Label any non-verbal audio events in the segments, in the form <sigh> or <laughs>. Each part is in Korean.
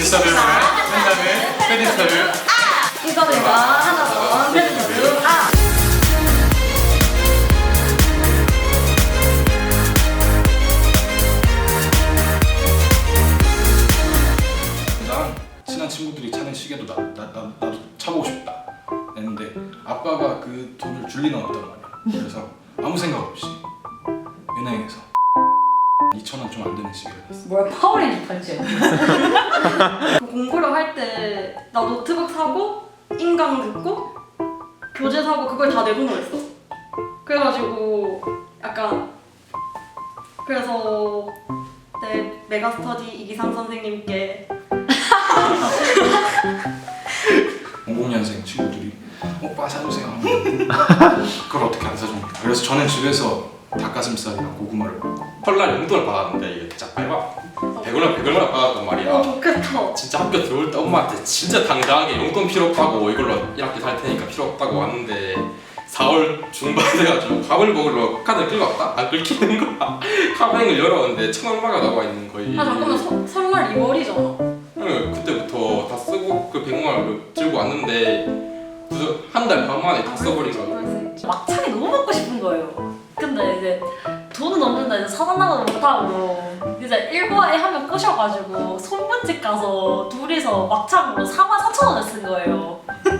디스터블 한다음에 페디스터블 이거 이거 하나 더 해주세요. 아. 난 친한 친구들이 차는 시계도 나, 나, 나, 나도 차보고 싶다 했는데 아빠가 그 돈을 줄 리는 없단 말이야 그래서 아무 생각 없이 은행에서 2천 원좀 안 되는 시계를 샀어 뭐야 파워레인저 편지. 공부를 할 때 나 노트북 사고 인강 듣고 교재 사고 그걸 다 내 돈으로 했어. 그래가지고 약간 그래서 내 메가스터디 이기상 선생님께 <laughs> 00년생 친구들이 오빠 사주세요 하면 그걸 어떻게 안 사줍니까 그래서 저는 집에서 닭가슴살이랑 고구마를 먹고 설날 용돈을 받았는데 이게 진짜 대박 100원을 100원을 받았단 말이야 어 좋겠다. 진짜 학교 들어올 때 엄마한테 진짜 당당하게 용돈 필요 없다고 이걸로 1학기 살 테니까 필요 없다고 왔는데 4월 중반 돼가지고 밥을 먹으러 카드를 끌고 왔다? 안 끌리는 거야 <laughs> 카뱅을 열었는데 천 얼마가 나와 있는 거지 아 잠깐만 서, 설날 2월이잖아. 응, 그때부터 다 쓰고 그 100만 원을 들고 왔는데 한 달 반 만에 다 써버린 거야 막창이 너무 먹고 싶은 거예요. 근데 이제 없는데 이제 사달라고도 못하고 이제 일과에 하면 꼬셔가지고 손문집 가서 둘이서 막창으로 4만 4천 원을 쓴 거예요. <laughs>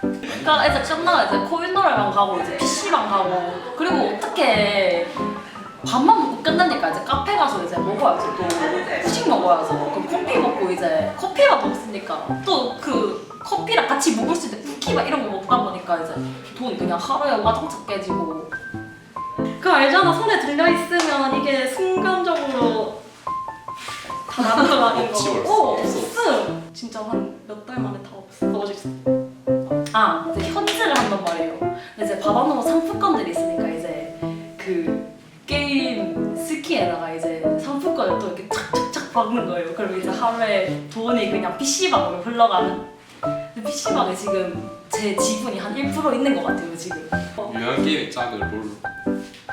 그러니까 이제 끝나고 이제 코인 노래방 가고 이제 PC방 가고 그리고 어떻게 밥만 먹고 끝나니까 이제 카페 가서 이제 먹어야지 또 후식 먹어야죠. 그럼 커피 먹고 이제 커피만 먹으니까 또 그 커피랑 같이 먹을 수 있는 쿠키 막 이런 거 먹다 보니까 이제 돈이 그냥 하루에 와장창 깨지고 그 알잖아 손에 들려 있으면 이게 순간적으로 다 아닌 없지, 거. 어 없어. 없음. 진짜 한 몇 달 만에 다 없어졌어. 아 이제 현질을 한단 말이에요. 근데 이제 밥안먹고 상품권들이 있으니까 이제 그 게임 스키에다가 이제 상품권을 또 이렇게 착착착 박는 거예요. 그럼 이제 하루에 돈이 그냥 PC방으로 흘러가는. 근데 PC방에 지금 제 지분이 한 1% 있는 것 같아요 지금. 유명한 게임 있잖아 그 롤.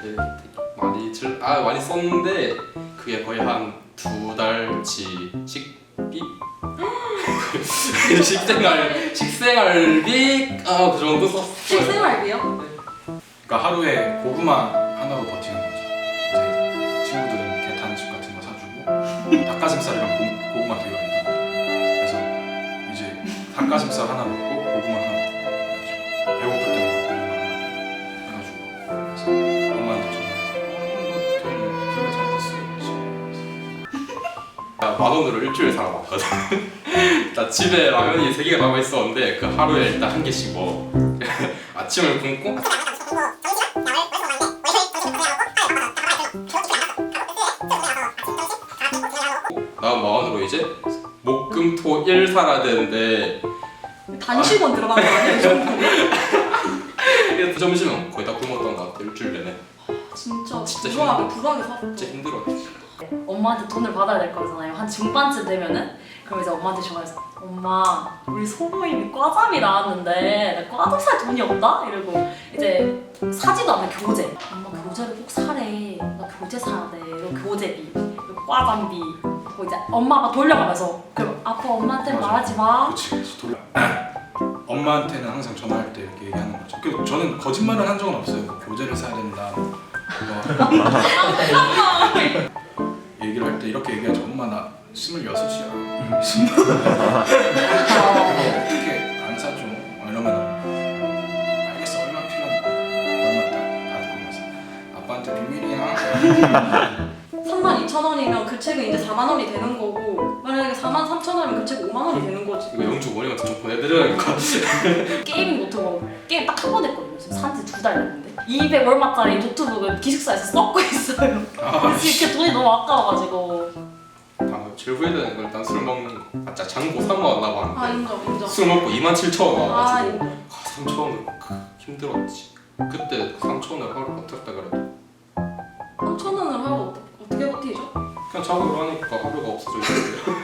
예, 되게 많이 즐, 아 많이 썼는데 그게 거의 한 두 달치 식비? <laughs> 식생활 식생활비 아그 정도 썼어요. 식생활비요? 그러니까 하루에 고구마 하나로 버티는 거죠 이제 친구들은 게탄집 같은 거 사주고 닭가슴살이랑 고, 고구마 되게 많이 먹거든요 그래서 이제 닭가슴살 하나 먹고 고구마 하나 먹고 만 원으로 일주일 살아봤거든. <laughs> 나 집에 라면이 세 개가 남아 있었는데 그 하루에 일단 한 개씩 먹어. <laughs> 아침을 굶고 다음 만 원으로 이제 목금토 일 살아야 되는데 단식원 들어간 거 아니야? 이 정도면? <laughs> 그 점심은 거의 다 굶었던 것 같아 일주일 내내. 진짜 진짜 불안하게 불안하게. 진짜 힘들어. 엄마한테 돈을 받아야 될 거잖아요. 한 중반쯤 되면은 그럼 이제 엄마한테 전화해서 엄마 우리 소모임이 과잠이 나왔는데 나 과잠 살 돈이 없다 이러고 이제 사지도 않는 교재. 엄마 교재를 꼭 사래. 나 교재 사야 돼. 이런 교재비, 그리고 과잠비. 그리고 이제 엄마가 돌려가면서 그럼 아빠 엄마한테 맞아. 말하지 마. 그치 돌려 <clears throat> 엄마한테는 항상 전화할 때 이렇게 얘기하는 거죠 그 저는 거짓말을 한 적은 없어요 뭐 교재를 사야 된다 그거 <laughs> <laughs> 때 이렇게 얘기하죠 엄마 나 스물여섯 이야. 어떻게 안 사줘. 어, 이러면 알겠어. 얼마 필요한데 얼마 다, 다 듣고 나서 아빠한테 비밀이야. 3만 2천 원이면 그 책은 이제 4만 원이 되는 거고 만약에 4만 3천 원이면 그책 5만 원이 되는 거지. 이거 영주 원님한테 좀 보내드려야겠다. 게임 노트북 게임 딱. 됐는데 200 얼마짜리 노트북은 기숙사에서 썩고 있어요. 아, 이렇게 돈이 너무 아까워가지고 아, 제일 후회되는 건 일단 술 먹는 거. 아, 장고 3만 원아 나봤는데 인정 인정. 술 먹고 2만 7천 원 아 나와가지고 인정. 아, 3천 원으로 힘들었지. 그때 3천 원을 하루 버텼다 그래도 3천 원을 하고 어떻게 버티죠? 그냥 자고 일어나니까 하루가 없어져 있었어요.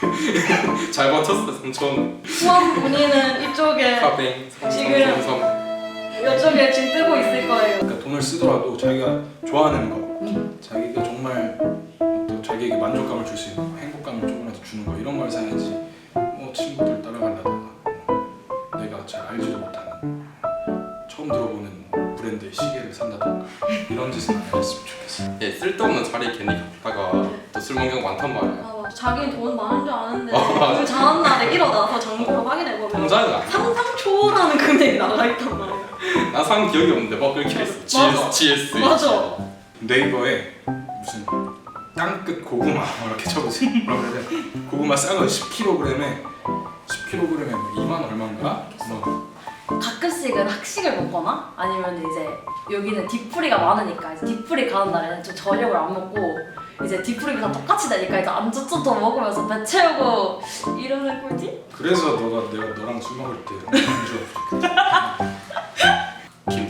<laughs> 잘 버텼어 3천 원. 수험 본인은 이쪽에 카뱅 지금-. 이쪽에 지금 뜨고 있을 거예요. 그러니까 돈을 쓰더라도 자기가 좋아하는 거 자기가 정말 또 자기에게 만족감을 줄 수 있는 거, 행복감을 조금이라도 주는 거 이런 걸 사야지 뭐 친구들 따라가려다가 뭐 내가 잘 알지도 못하는 처음 들어보는 브랜드의 시계를 산다던가 이런 짓은 안 했으면 좋겠어 예, 쓸데없는 자리에 괜히 갔다가 또 술 먹는 경우 많단 말이야. 아, 맞아. 자기는 돈 많은 줄 아는데 어. 그 잘한 날에 일어나서 정보를 확인해 보면 통장은 안 상상 초월하는 금액이 나가 있단 말이야. 나 산 기억이 없는데 막 그렇게 했어. 맞아. GS, GS. 맞아. 네이버에 무슨 땅끝 고구마 뭐 이렇게 쳐보세요 그러면은 <laughs> 고구마 싼거 10kg에 10kg에 뭐 2만 얼마인가? 뭐 가끔씩은 학식을 먹거나 아니면 이제 여기는 뒤풀이가 많으니까 이제 뒤풀이 가는 날에는 좀 저녁을 안 먹고 이제 뒤풀이가 다 똑같이 되니까 이제 안주도 더 먹으면서 배 채우고 이러는 꿀팁? 그래서 너가 내가 너랑 술 먹을 때 안주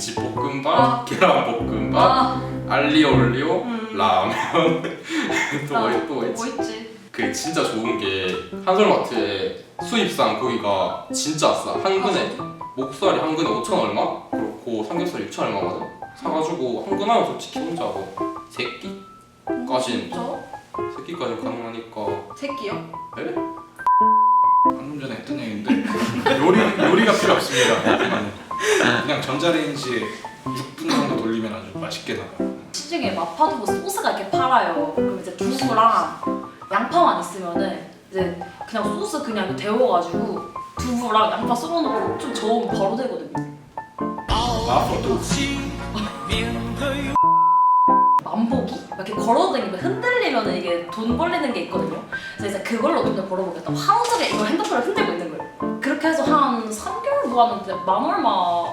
김치 볶음밥, 아. 계란 볶음밥, 아, 알리오 올리오, 음. 라면. <laughs> 또나 뭐, 또뭐뭐 있지? 있지? 그 진짜 좋은 게 한솔마트에 수입산 고기가 진짜 싸. 한 근에 목살이 한 근에 5천 얼마? 그렇고 삼겹살이 6천 얼마거든. 사가지고 한 근하면 솔직히 혼자 뭐 새끼 까진 진짜? 새끼까진 가능하니까. 새끼요? 에? 방금 전에 했던 얘기인데 요리 요리가 필요 없습니다. <laughs> 그냥 전자레인지에 6분 정도 돌리면 아주 맛있게 나와요. 시중에 마파두부 소스가 이렇게 팔아요. 그럼 이제 두부랑 양파만 있으면은 이제 그냥 소스 그냥 데워가지고 두부랑 양파 썰어놓고 좀 저으면 바로 되거든요. 마포도 만 이렇게 걸어다니면 흔들리면 이게 돈 벌리는 게 있거든요. 그래서 이제 그걸로 돈을 벌어보겠다. 하루 종일 이걸 핸드폰을 흔들고 있는 거예요. 그렇게 해서 한 3개월 모았는데 만 얼마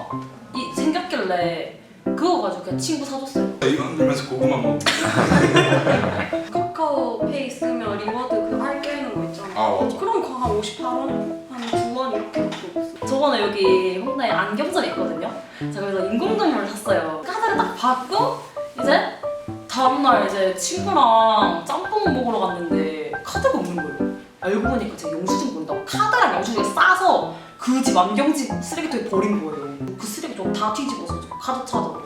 이 생겼길래 그거 가지고 그냥 친구 사줬어요. 이거 흔들면서 고구마 먹고 <laughs> 카카오페이 쓰면 리워드 그 알게 있는 거 있잖아. 아 맞아. 그럼 그거 한 58원? 한 9원 이렇게 있어. 저번에 여기 홍대에 안경점이 있거든요. 제가 그래서 인공눈물을 샀어요. 카드를 딱 받고 다음날 이제 친구랑 짬뽕 먹으러 갔는데 카드가 없는 거예요. 알고 보니까 제가 영수증 본다고 카드랑 영수증을 싸서 그 집 안경집 쓰레기통에 버린 거예요. 그 쓰레기통 다 뒤집어서 저 카드 찾아서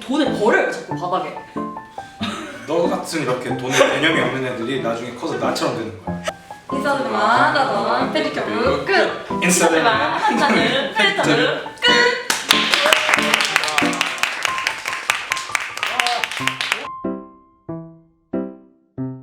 돈을 버려요 자꾸 바닥에. 너 같은 이렇게 돈 개념이 없는 애들이 나중에 커서 나처럼 되는 거야. 인사드만 하다던 페디큐브 끝! 인스타그램에 한자는 필터는 끝.